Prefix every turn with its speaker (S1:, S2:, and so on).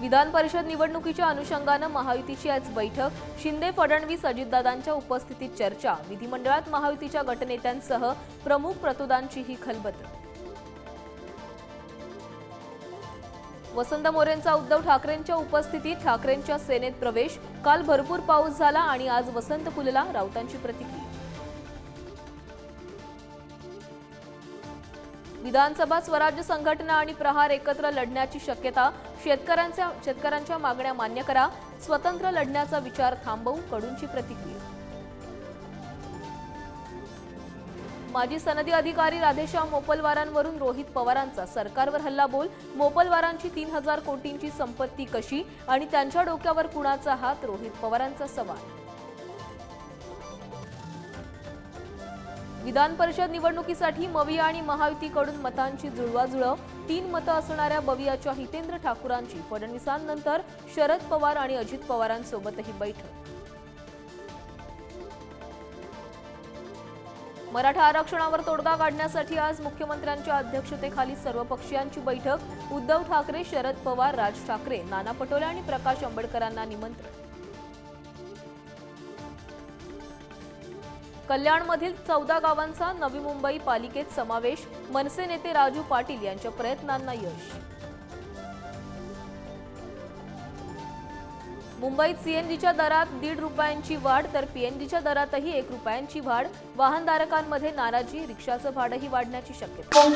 S1: विधान परिषद निवडणुकीच्या अनुषंगानं महायुतीची आज बैठक. शिंदे फडणवीस अजितदादांच्या उपस्थितीत चर्चा. विधिमंडळात महायुतीच्या गटनेत्यांसह प्रमुख प्रतोदांचीही खलबत. वसंत मोरेंचा उद्धव ठाकरेंच्या उपस्थितीत ठाकरेंच्या सेनेत प्रवेश. काल भरपूर पाऊस झाला आणि आज वसंत फुलला राऊतांची प्रतिक्रिया. विधानसभा स्वराज्य संघटना आणि प्रहार एकत्र लढण्याची शक्यता शेतकऱ्यांच्या शेतकऱ्यांच्या मागण्या मान्य करा. स्वतंत्र लढण्याचा विचार थांबवू कडूंची प्रतिक्रिया. माजी सनदी अधिकारी राधेश्याम मोपलवारांवरून रोहित पवारांचा सरकारवर हल्लाबोल मोपलवारांची तीन हजार कोटींची संपत्ती कशी आणि त्यांच्या डोक्यावर कुणाचा हात? रोहित पवारांचा सवाल. विधान परिषद निवडणुकीसाठी मविया आणि महायुतीकडून मतांची जुळवाजुळव तीन मतं असणाऱ्या बवियाच्या हितेंद्र ठाकूरांची फडणवीसांनंतर शरद पवार आणि अजित पवारांसोबतही बैठक. मराठा आरक्षणावर तोडगा काढण्यासाठी आज मुख्यमंत्र्यांच्या अध्यक्षतेखाली सर्वपक्षीयांची बैठक. उद्धव ठाकरे शरद पवार राज ठाकरे नाना पटोले आणि प्रकाश आंबेडकरांना निमंत्रण. कल्याणमधील चौदा गावांचा नवी मुंबई पालिकेत समावेश मनसे नेते राजू पाटील यांच्या प्रयत्नांना यश. मुंबईत सीएनजीच्या दरात दीड रुपयांची वाढ तर पीएनजीच्या दरातही एक रुपयांची वाढ. वाहनधारकांमध्ये नाराजी रिक्षाचं भाडंही वाढण्याची शक्यता.